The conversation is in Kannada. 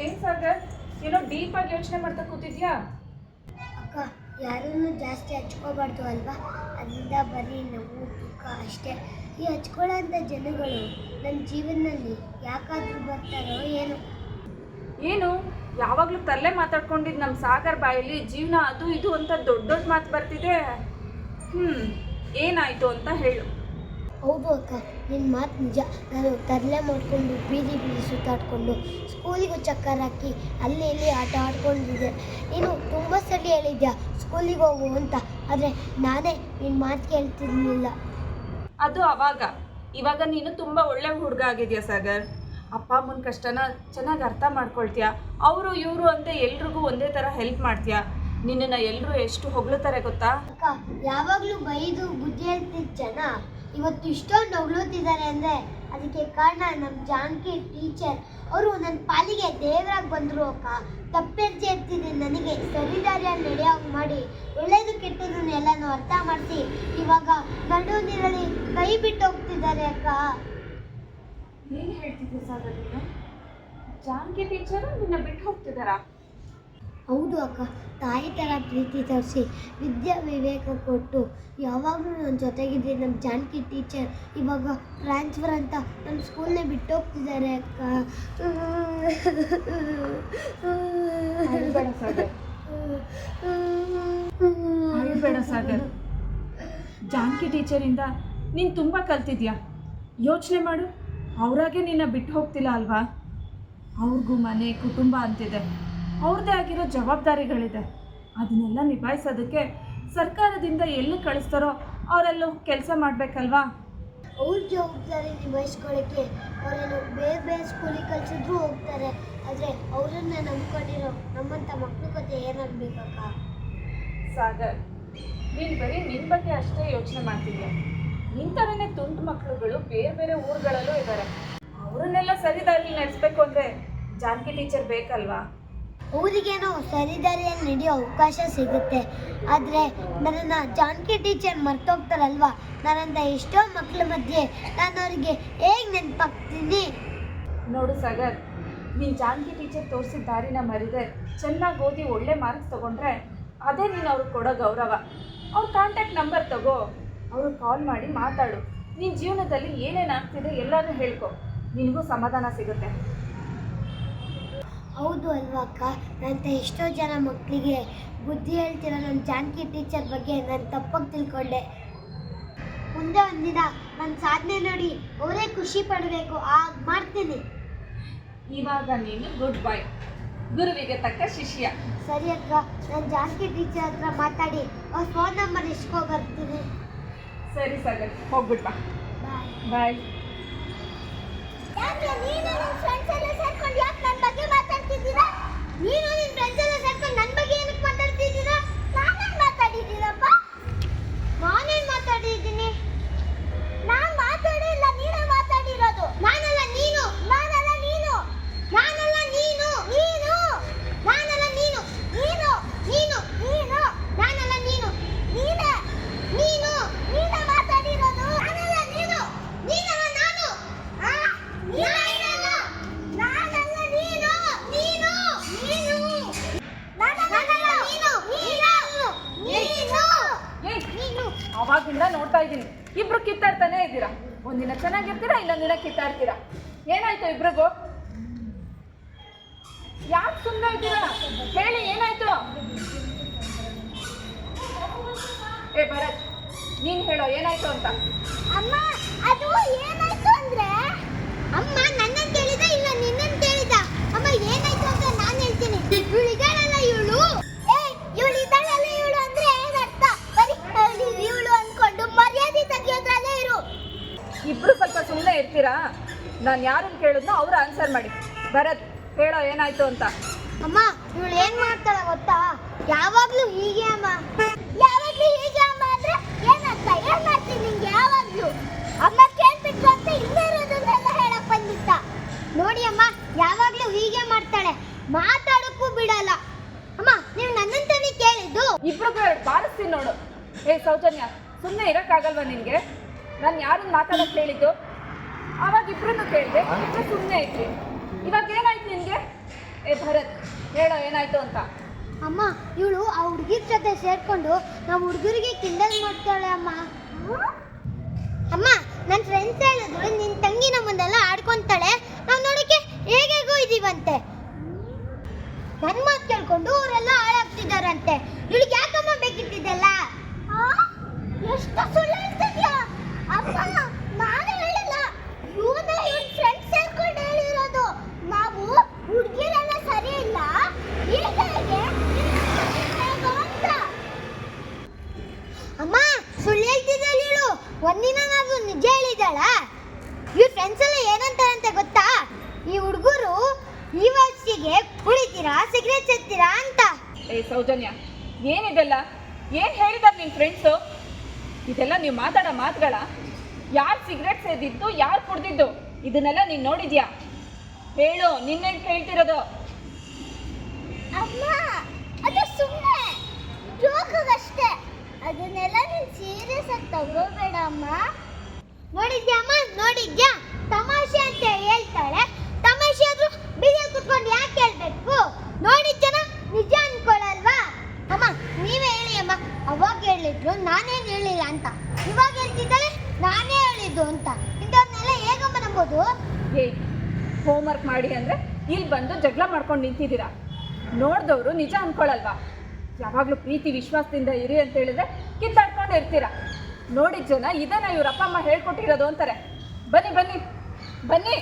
ಏನ್ ಸಾಗರ್? ಏನೋ ಡೀಪ್ ಆಗಿ ಯೋಚನೆ ಮಾಡ್ತಾ ಕೂತಿದ್ಯಾ? ಅಕ್ಕ ಯಾರನ್ನು ಜಾಸ್ತಿ ಹಚ್ಕೋಬಾರ್ದು ಅಲ್ವಾ? ಅದರಿಂದ ಬರೀ ನೋವು ದುಃಖ ಅಷ್ಟೇ. ಈ ಹಚ್ಕೊಳ್ಳೋಂಥ ಜನಗಳು ನನ್ನ ಜೀವನದಲ್ಲಿ ಯಾಕಾದರೂ ಬರ್ತಾರೋ ಏನು. ಏನು? ಯಾವಾಗ್ಲೂ ತಲೆ ಮಾತಾಡ್ಕೊಂಡಿದ್ ನಮ್ಮ ಸಾಗರ್ ಬಾಯಲ್ಲಿ ಜೀವನ ಅದು ಇದು ಅಂತ ದೊಡ್ಡ ದೊಡ್ಡ ಮಾತು ಬರ್ತಿದೆ. ಹ್ಮ್ ಏನಾಯ್ತು ಅಂತ ಹೇಳು. ಹೌದು ಅಕ್ಕ ನಿನ್ನ ಮಾತು ನಿಜ. ನಾನು ತರಲೆ ಮಾಡಿಕೊಂಡು ಬೀದಿ ಬೀದಿ ಸುತ್ತಾಡಿಕೊಂಡು ಸ್ಕೂಲಿಗೂ ಚಕ್ಕರ್ ಹಾಕಿ ಅಲ್ಲಿ ಇಲ್ಲಿ ಆಟ ಆಡ್ಕೊಂಡಿದ್ದೆ. ನೀನು ತುಂಬ ಸಲ ಹೇಳಿದ್ಯಾ ಸ್ಕೂಲಿಗೆ ಹೋಗು ಅಂತ ಆದರೆ ನಾನೇ ನಿನ್ನ ಮಾತು ಕೇಳ್ತಿರ್ಲಿಲ್ಲ. ಅದು ಅವಾಗ. ಇವಾಗ ನೀನು ತುಂಬ ಒಳ್ಳೆ ಹುಡುಗ ಆಗಿದೆಯಾ ಸಾಗರ್? ಅಪ್ಪ ಅಮ್ಮನ ಕಷ್ಟನ ಚೆನ್ನಾಗಿ ಅರ್ಥ ಮಾಡ್ಕೊಳ್ತೀಯ? ಅವರು ಇವರು ಅಂತ ಎಲ್ರಿಗೂ ಒಂದೇ ಥರ ಹೆಲ್ಪ್ ಮಾಡ್ತೀಯ? ನಿನ್ನನ್ನು ಎಲ್ಲರೂ ಎಷ್ಟು ಹೊಗಳುತ್ತಾರೆ ಗೊತ್ತಾ? ಅಕ್ಕ ಯಾವಾಗಲೂ ಬೈದು ಬುದ್ಧಿ ಹೇಳ್ತಿದ್ದ ಜನ ಇವತ್ತು ಇಷ್ಟೊಂದು ಹೊಗಳುತ್ತಿದ್ದಾರೆ ಅಂದರೆ ಅದಕ್ಕೆ ಕಾರಣ ನಮ್ಮ ಜಾನಕಿ ಟೀಚರ್ ಅವರು ನನ್ನ ಪಾಲಿಗೆ ದೇವರಾಗಿ ಬಂದರು ಅಕ್ಕ. ತಪ್ಪೆಜ್ಜೆ ಇರ್ತಿದೆ ನನಗೆ. ಸರಿದಾರಿಯಲ್ಲಿ ನಡೆಯೋ ಮಾಡಿ. ಒಳ್ಳೇದು ಕೆಟ್ಟದ್ದು ಎಲ್ಲನೂ ಅರ್ಥ ಮಾಡಿಸಿ. ಇವಾಗ ಗಂಡು ನೀರಲ್ಲಿ ಕೈ ಬಿಟ್ಟು ಹೋಗ್ತಿದ್ದಾರೆ ಅಕ್ಕ. ಏನು ಹೇಳ್ತಿದ್ದೆ ಸಾರ್ ಜಾನಕಿ ಟೀಚರು ನಿನ್ನ ಬಿಟ್ಟು ಹೋಗ್ತಿದ್ದಾರಾ? ಹೌದು ಅಕ್ಕ. ತಾಯಿ ಥರ ಪ್ರೀತಿ ತೋರಿಸಿ ವಿದ್ಯಾ ವಿವೇಕ ಕೊಟ್ಟು ಯಾವಾಗಲೂ ನನ್ನ ಜೊತೆಗಿದ್ದೆ ನಮ್ಮ ಜಾನಕಿ ಟೀಚರ್ ಇವಾಗ ಟ್ರಾನ್ಸ್ಫರ್ ಅಂತ ನಮ್ಮ ಸ್ಕೂಲ್ನೇ ಬಿಟ್ಟು ಹೋಗ್ತಿದ್ದಾರೆ ಅಕ್ಕ. ಸಾಗರ್. ಸಾಗರ್. ಜಾನಕಿ ಟೀಚರಿಂದ ನೀನು ತುಂಬ ಕಲ್ತಿದ್ಯಾ? ಯೋಚನೆ ಮಾಡು. ಅವರಾಗೆ ನಿನ್ನ ಬಿಟ್ಟು ಹೋಗ್ತಿಲ್ಲ ಅಲ್ವಾ? ಅವ್ರಿಗೂ ಮನೆ, ಕುಟುಂಬ ಅಂತಿದೆ. ಅವ್ರದ್ದೇ ಆಗಿರೋ ಜವಾಬ್ದಾರಿಗಳಿದೆ. ಅದನ್ನೆಲ್ಲ ನಿಭಾಯಿಸೋದಕ್ಕೆ ಸರ್ಕಾರದಿಂದ ಎಲ್ಲಿ ಕಳಿಸ್ತಾರೋ ಅವರೆಲ್ಲೂ ಕೆಲಸ ಮಾಡಬೇಕಲ್ವಾ? ಅವ್ರ ಜವಾಬ್ದಾರಿ ನಿಭಾಯಿಸ್ಕೊಳ್ಳೋಕ್ಕೆ ಅವರೇನು ಬೇರೆ ಬೇರೆ ಸ್ಕೂಲಿಗೆ ಕಳಿಸಿದ್ರು ಹೋಗ್ತಾರೆ. ಆದರೆ ಅವರನ್ನ ನಂಬ್ಕೊಂಡಿರೋ ನಮ್ಮಂಥ ಮಕ್ಕಳ ಕತೆ ಏನಾಗಬೇಕಕ್ಕ ಸಾಗರ್ ನೀನು ಬರೀ ನಿನ್ನ ಬಗ್ಗೆ ಅಷ್ಟೇ ಯೋಚನೆ ಮಾಡ್ತಿದ್ಯ? ನಿನ್ನ ಥರನೇ ತುಂಟು ಮಕ್ಕಳುಗಳು ಬೇರೆ ಬೇರೆ ಊರುಗಳಲ್ಲೂ ಇದ್ದಾರೆ ಅವರನ್ನೆಲ್ಲ ಸರಿದಾರಿ ನಡೆಸ್ಬೇಕು ಅಂದರೆ ಜಾನಕಿ ಟೀಚರ್ ಬೇಕಲ್ವಾ? ಅವರಿಗೇನೋ ಸರಿದಾರಿಯಲ್ಲಿ ನಡೆಯೋ ಅವಕಾಶ ಸಿಗುತ್ತೆ. ಆದರೆ ನನ್ನನ್ನು ಜಾನ್ಕಿ ಟೀಚರ್ ಮರ್ತೋಗ್ತಾರಲ್ವಾ? ನನ್ನಂಥ ಎಷ್ಟೋ ಮಕ್ಕಳ ಮಧ್ಯೆ ನಾನು ಅವರಿಗೆ ಹೇಗೆ ನೆನಪಾಗ್ತೀನಿ? ನೋಡು ಸಾಗರ್ ನೀನು ಜಾನ್ಕಿ ಟೀಚರ್ ತೋರಿಸಿದ ದಾರಿನ ಮರಿದೆ ಚೆನ್ನಾಗಿ ಓದಿ ಒಳ್ಳೆ ಮಾರ್ಕ್ಸ್ ತಗೊಂಡ್ರೆ ಅದೇ ನೀನು ಅವ್ರಿಗೆ ಕೊಡೋ ಗೌರವ. ಅವ್ರ ಕಾಂಟ್ಯಾಕ್ಟ್ ನಂಬರ್ ತಗೋ, ಅವ್ರಿಗೆ ಕಾಲ್ ಮಾಡಿ ಮಾತಾಡು. ನಿನ್ನ ಜೀವನದಲ್ಲಿ ಏನೇನು ಆಗ್ತಿದೆ ಎಲ್ಲನೂ ಹೇಳ್ಕೊ. ನಿನಗೂ ಸಮಾಧಾನ ಸಿಗುತ್ತೆ. ಹೌದು ಅಲ್ವಾ ಅಕ್ಕ ನಂತ ಎಷ್ಟೋ ಜನ ಮಕ್ಕಳಿಗೆ ಬುದ್ಧಿ ಹೇಳ್ತಿರೋ ನನ್ನ ಜಾನಕಿ ಟೀಚರ್ ಬಗ್ಗೆ ನಾನು ತಪ್ಪಾಗಿ ತಿಳ್ಕೊಂಡೆ. ಮುಂದೆ ಒಂದಿನ ನನ್ನ ಸಾಧನೆ ನೋಡಿ ಅವರೇ ಖುಷಿ ಪಡಬೇಕು. ಆಗ ಮಾಡ್ತೀನಿ. ಇವಾಗ ನೀನು ಗುಡ್ ಬಾಯ್ ಗುರುವಿಗೆ ತಕ್ಕ ಶಿಷ್ಯ. ಸರಿ ಅಕ್ಕ. ನಾನು ಜಾನಕಿ ಟೀಚರ್ ಹತ್ರ ಮಾತಾಡಿ. ಅವ್ರ ಫೋನ್ ನಂಬರ್ ಇಸ್ಕೋ ಬರ್ತೀನಿ. ಸರಿ ಸರಿ ಹೋಗ್ಬಿಟ್ ಬಾ. ಬಾಯ್ ಬಾಯ್ ಯಾಕೆ ನೀನು ನನ್ನ ಫ್ರೆಂಡ್ಸ್ ಎಲ್ಲ ಸೇರ್ಕೊಂಡು ಯಾಕೆ ನನ್ನ ಬಗ್ಗೆ ಮಾತಾಡ್ತಿದ್ದೀರಾ ನೀನು ನಿನ್ನ ಫ್ರೆಂಡ್ಸ್ ಎಲ್ಲ ಸೇರ್ಕೊಂಡು ನನ್ನ ಬಗ್ಗೆ ಏನಕ್ಕೆ ಮಾತಾಡ್ತಿದ್ದೀರಾ ನಾನೇನು ಮಾತಾಡಿದ್ದೀನಪ್ಪ ನಾನೇನು ಮಾತಾಡಿದ್ದೀನಿ ನಾನು ಮಾತಾಡಿಲ್ಲ ನೀನೇ ಮಾತಾಡಿರೋದು ನಾನಲ್ಲ ನೀನು ನಾನಲ್ಲ ನೀನು ನಾನಲ್ಲ ನೀನು ನೀನು ನಾನಲ್ಲ ನೀನು ನೀನು ನೀನು ನೀನು ನಾನಲ್ಲ ನೀನು ನೀನೇ ನೀನು ನೀನೇ ಮಾತಾಡಿರೋದು ನಾನಲ್ಲ ನೀನು ನೀನಲ್ಲ ನಾನು ಆ? ನಾನಲ್ಲ ನಾನಲ್ಲ ನೀನು ನೀನು ನೀನು ನಾನಲ್ಲ ನೀನು ನೀನು ನೀನು ಏಯ್ ನೀನು ಅವಾಗಿಂದ ನೋಡ್ತಾ ಇದ್ದೀನಿ ಇಬ್ರು ಕಿತ್ತಾಡ್ತಾನೆ ಇದ್ದೀರಾ? ಒಂದಿನ ಚೆನ್ನಾಗಿರ್ತೀರಾ? ಇನ್ನೊಂದಿನ ಕಿತ್ತಾಡ್ತೀರಾ? ಏನಾಯ್ತು ಇಬ್ರಿಗೂ? ಯಾಕೆ ಸುಮ್ಮನೆ ಇದ್ದೀರಾ? ಹೇಳಿ, ಏನಾಯ್ತು? ಏ, ಭರತ್, ನೀನ್ ಹೇಳೋ, ಏನಾಯ್ತು ಅಂತ? ಅಮ್ಮ, ಅದು ಏನಾಯ್ತು ಅಂದ್ರೆ ಅಮ್ಮ ನನ್ನನ್ನು ಕೇಳಿದ ಇಲ್ಲ ನಿನ್ನನ್ನು ಕೇಳಿದ ಅಮ್ಮ ಏನಾಯ್ತು ಅಂತ ನಾನು ಹೇಳ್ತೀನಿ ಇವಳು ಇದ್ದಾಳಲ್ಲ ಇವಳು ಏ ಇವಳು ಇದ್ದಾಳಲ್ಲ ಇವಳು ಅಂದ್ರೆ ಏನರ್ಥ ಬರೀ ಇವಳು ಅನ್ಕೊಂಡು ಮರ್ಯಾದೆ ತೆಗಿಯೋದ್ರಲ್ಲೇ ಇರು ಇಬ್ರು ಸ್ವಲ್ಪ ಇರ್ತೀರಾ ನಾನು ಯಾರನ್ನ ಕೇಳಿದ್ನೋ ಅವ್ರು ಆನ್ಸರ್ ಮಾಡಿ. ಭರತ್ ಹೇಳೋ ಏನಾಯ್ತು ಅಂತ. ಅಮ್ಮ ಇವಳು ಏನ್ ಮಾಡ್ತಾಳೆ ಗೊತ್ತಾ? ಯಾವಾಗ್ಲೂ ಹೀಗೆ ಅಮ್ಮ. ಯಾವಾಗ್ಲೂ ಹೀಗೆ ಅಮ್ಮ ಅಂದ್ರೆ ಏನಂತ ಏನ್ ಮಾಡ್ತೀನಿ ನಿಂಗೆ ಯಾವಾಗ್ಲೂ? ಅಮ್ಮ ಕೇಳ್ಬಿಟ್ಟು ಅಂತ ಇಲ್ಲೇ ಇರೋದನ್ನೆಲ್ಲ ಹೇಳಕ್ ಬಂದಿತ್ತ ನೋಡಿ ಅಮ್ಮ ಯಾವಾಗ್ಲೂ ಹೀಗೆ ಮಾಡ್ತಾಳೆ. ಮಾತಾಡಕ್ಕೂ ಬಿಡಲ್ಲ. ಅಮ್ಮ ನೀವು ನನ್ನಂತಾನೆ ಕೇಳಿದ್ದು? ಇಬ್ರಿಗೂ ಎರಡು ಬಾರಿಸ್ತೀನಿ ನೋಡು. ಏ ಸೌಜನ್ಯ ಸುಮ್ಮನೆ ಇರಕ್ಕಾಗಲ್ವಾ ನಿನ್ಗೆ? ನಾನು ಯಾರನ್ನ ಮಾತಾಡಕ್ ಹೇಳಿದ್ದು ಆವಾಗ ಇಬ್ರನ್ನು ಕೇಳಿದೆ ಇಬ್ರು ಸುಮ್ಮನೆ ಐತಿ ಇವಾಗ ಏನಾಯ್ತು ನಿನ್ಗೆ? ಏ ಭರತ್ ಹೇಳೋ ಏನಾಯ್ತು ಅಂತ. ಅಮ್ಮ ಇವಳು ಆ ಹುಡುಗಿರ ಜೊತೆ ಸೇರ್ಕೊಂಡು ನಾವು ಹುಡುಗರಿಗೆ ಕಿಂಡಲ್ ಮಾಡ್ತಾಳೆ ಅಮ್ಮ. ಅಮ್ಮ ನನ್ನ ಫ್ರೆಂಡ್ಸ್ ಹೇಳಿದ್ರು ನಿನ್ನ ತಂಗಿ ನಮ್ಮನ್ನೆಲ್ಲ ಆಡ್ಕೊಂತಾಳೆ. ನಾವು ನೋಡಕ್ಕೆ ಹೇಗೇಗೋ ಇದೀವಂತೆ. ನನ್ನ ಮಾತು ಕೇಳ್ಕೊಂಡು ಅವರೆಲ್ಲ ಹಾಳಾಗ್ತಿದ್ದಾರಂತೆ. ಇವಳಿಗೆ ಯಾಕಮ್ಮ ಬೇಕಿಟ್ಟಿದ್ದಲ್ಲ ಎಷ್ಟು ಸುಳ್ಳು ಅಮ್ಮ ನಾನು ಹೇಳಿಲ್ಲ ಇವನ ಇವನ್ ಫ್ರೆಂಡ್ಸ್ ಸೇರ್ಕೊಂಡು ಹೇಳಿರೋದು ನಾವು ಹುಡುಗಿರೆಲ್ಲ ಸರಿ ಇಲ್ಲ ಈಗ ಹೇಗೆ ಹೇಗೋ ಅಂತ ಅಮ್ಮ ಸುಳ್ಳು ಹೇಳ್ತಿದ್ದಾಳೆ ಇವಳು ಒಂದಿನ ನಾವು ನಿಜ ಹೇಳಿದಾಳ ಇವ್ರ ಫ್ರೆಂಡ್ಸ್ ಎಲ್ಲ ಏನಂತಾರಂತೆ ಗೊತ್ತಾ? ಈ ಹುಡುಗರು ಈ ವಯಸ್ಸಿಗೆ ಕುಡಿತೀರಾ ಸಿಗರೇಟ್ ಸೇರ್ತೀರಾ ಅಂತ. ಏ ಸೌಜನ್ಯ ಏನಿದೆಲ್ಲ? ಏನು ಹೇಳಿದಾರೆ ನಿನ್ನ ಫ್ರೆಂಡ್ಸು ಇದೆಲ್ಲ ನೀವು ಮಾತಾಡೋ ಮಾತುಗಳ? ಯಾರು ಸಿಗರೇಟ್ ಸೇದಿದ್ದು ಯಾರು ಕುಡ್ದಿದ್ದು? ಇದನ್ನೆಲ್ಲ ನೀನು ನೋಡಿದ್ಯಾ? ಹೇಳು ನಿನ್ನೆ ಹೇಳ್ತಿರೋದು ಅಮ್ಮ ಅದು ಸುಮ್ಮನೆ ಜೋಕಗಷ್ಟೇ. ಅದನ್ನೆಲ್ಲ ನೀನು ಸೀರಿಯಸ್ ಆಗಿ ತಗೋಬೇಡ ಅಮ್ಮ. ನೋಡಿದ್ಯಾ ಅಮ್ಮ? ನೋಡಿದ್ಯಾ? ತಮಾಷೆ ಅಂತ ಹೇಳ್ತಾಳೆ ತಮಾಷೆ ಆದ್ರೂ ಬೀದಿ ಕುತ್ಕೊಂಡು ಯಾಕೆ ಹೇಳ್ಬೇಕು? ಜನ, ನಿಜ ಅನ್ಕೊಳಲ್ವಾ? ಅಮ್ಮ, ನೀವೇ ಹೇಳಿ ಅಮ್ಮ. ಅವಾಗ ಹೇಳಿದ್ರು, ನಾನೇನು ಹೇಳಿಲ್ಲ ಅಂತ. ಇವಾಗ ಹೇಳ್ತಿದ್ದಾಳೆ ನಾನೇ ಹೇಳಿದ್ದು ಅಂತ. ಇಂಥವ್ರನ್ನೆಲ್ಲ ಹೇಗಮ್ಮ ನಂಬೋದು? ಏಯ್ ಹೋಮ್ವರ್ಕ್ ಮಾಡಿ ಅಂದರೆ ಇಲ್ಲಿ ಬಂದು ಜಗಳ ಮಾಡ್ಕೊಂಡು ನಿಂತಿದ್ದೀರಾ? ನೋಡಿದವರು ನಿಜ ಅನ್ಕೊಳ್ಳಲ್ವಾ ಯಾವಾಗಲೂ ಪ್ರೀತಿ, ವಿಶ್ವಾಸದಿಂದ ಇರಿ ಅಂತ ಹೇಳಿದ್ರೆ ಕಿತ್ತಾಡ್ಕೊಂಡು ಇರ್ತೀರಾ? ನೋಡಿದ ಜನ, ಇದನ್ನ ಇವ್ರ ಅಪ್ಪ ಅಮ್ಮ ಹೇಳ್ಕೊಟ್ಟಿರೋದು ಅಂತಾರೆ. ಬನ್ನಿ ಬನ್ನಿ. ಬನ್ನಿ